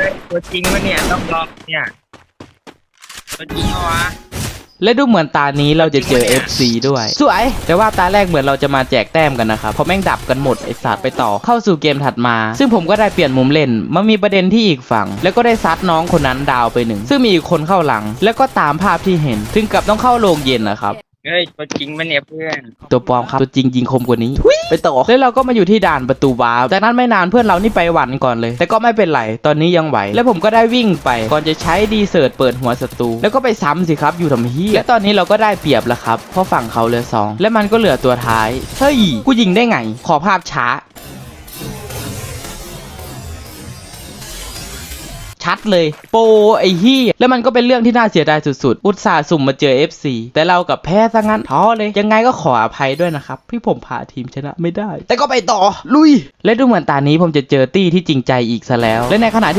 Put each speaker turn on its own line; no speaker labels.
เฮ้ยตัวจริงวะเนี่ยต้องลองเนี่ยตัวจริงเหรอวะ
และดูเหมือนตานี้เราจะเจอ FC ด้วย สวย แต่ว่าตาแรกเหมือนเราจะมาแจกแต้มกันนะครับ เพราะแม่งดับกันหมดไอสัตว์ไปต่อเข้าสู่เกมถัดมา ซึ่งผมก็ได้เปลี่ยนมุมเล่นมามีประเด็นที่อีกฝั่ง แล้วก็ได้ซัดน้องคนนั้นดาวไปหนึ่ง ซึ่งมีอีกคนเข้าหลัง แล้วก็ตามภาพที่เห็น ถึงกับต้องเข้าโรงเย็นนะครับ
เฮ้ยตัวจริงวะเนี่ยเพื่อน
ตัวปลอมครับตัวจริงยิงคมกว่านี้ไปต่อแล้วเราก็มาอยู่ที่ด่านประตูวาร์ปจากนั้นไม่นานเพื่อนเรานี่ไปหวันก่อนเลย แต่ก็ไม่เป็นไรตอนนี้ยังไหว แล้วผมก็ได้วิ่งไปก่อนจะใช้ดีเซิร์ตเปิดหัวศัตรูแล้วก็ไปซ้ำสิครับอยู่ทำเฮียและตอนนี้เราก็ได้เปรียบแล้วครับเพราะฝั่งเขาเหลือสองและมันก็เหลือตัวท้ายเฮ้ยกูยิงได้ไง ขอภาพช้า ชัดเลยโปไอ้ฮี่แล้วมันก็เป็นเรื่องที่น่าเสียดายสุดๆ อุตส่าห์สุ่มมาเจอ FC แต่เรากับแพ้ซะงั้นท้อเลย ยังไงก็ขออภัยด้วยนะครับพี่ผมพาทีมชนะไม่ได้ แต่ก็ไปต่อลุย และดูเหมือนตานี้ผมจะเจอตี้ที่จริงใจอีกซะแล้ว และในขณะที่